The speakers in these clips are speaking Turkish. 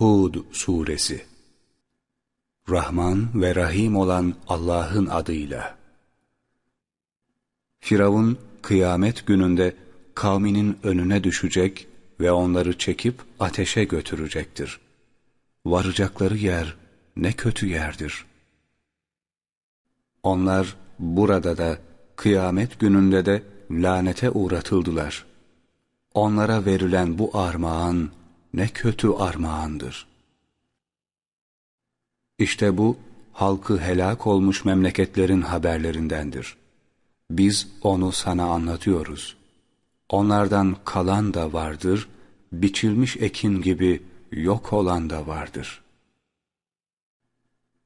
Hud Suresi Rahman ve Rahim olan Allah'ın adıyla. Firavun kıyamet gününde kavminin önüne düşecek ve onları çekip ateşe götürecektir. Varacakları yer ne kötü yerdir. Onlar burada da kıyamet gününde de lanete uğratıldılar. Onlara verilen bu armağan ne kötü armağandır. İşte bu halkı helak olmuş memleketlerin haberlerindendir. Biz onu sana anlatıyoruz. Onlardan kalan da vardır, biçilmiş ekin gibi yok olan da vardır.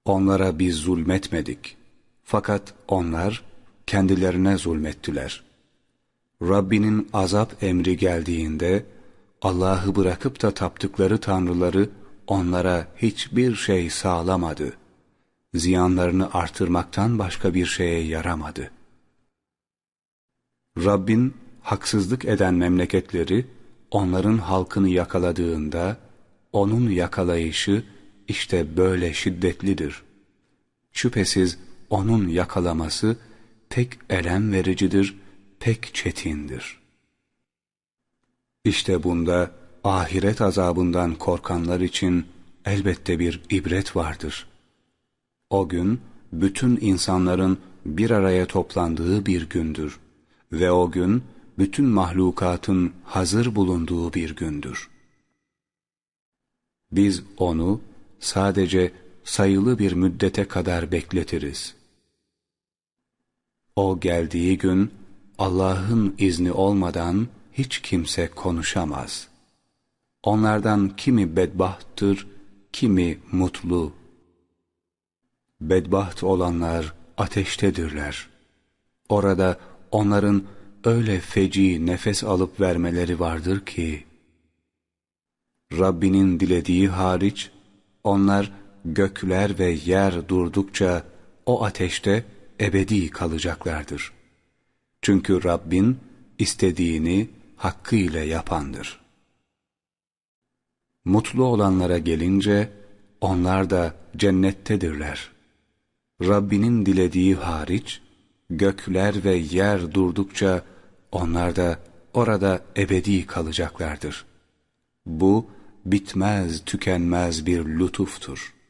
Onlara biz zulmetmedik. Fakat onlar kendilerine zulmettiler. Rabbinin azap emri geldiğinde, Allah'ı bırakıp da taptıkları tanrıları onlara hiçbir şey sağlamadı. Ziyanlarını artırmaktan başka bir şeye yaramadı. Rabbin haksızlık eden memleketleri onların halkını yakaladığında onun yakalayışı işte böyle şiddetlidir. Şüphesiz onun yakalaması pek elem vericidir, pek çetindir.'' İşte bunda ahiret azabından korkanlar için elbette bir ibret vardır. O gün bütün insanların bir araya toplandığı bir gündür ve o gün bütün mahlukatın hazır bulunduğu bir gündür. Biz onu sadece sayılı bir müddete kadar bekletiriz. O geldiği gün Allah'ın izni olmadan hiç kimse konuşamaz. Onlardan kimi bedbahttır, kimi mutlu. Bedbaht olanlar ateştedirler. Orada onların öyle feci nefes alıp vermeleri vardır ki, Rabbinin dilediği hariç, onlar gökler ve yer durdukça o ateşte ebedi kalacaklardır. Çünkü Rabbin istediğini hakkıyla yapandır. Mutlu olanlara gelince onlar da cennettedirler. Rabbinin dilediği hariç gökler ve yer durdukça onlar da orada ebedi kalacaklardır. Bu bitmez tükenmez bir lütuftur.''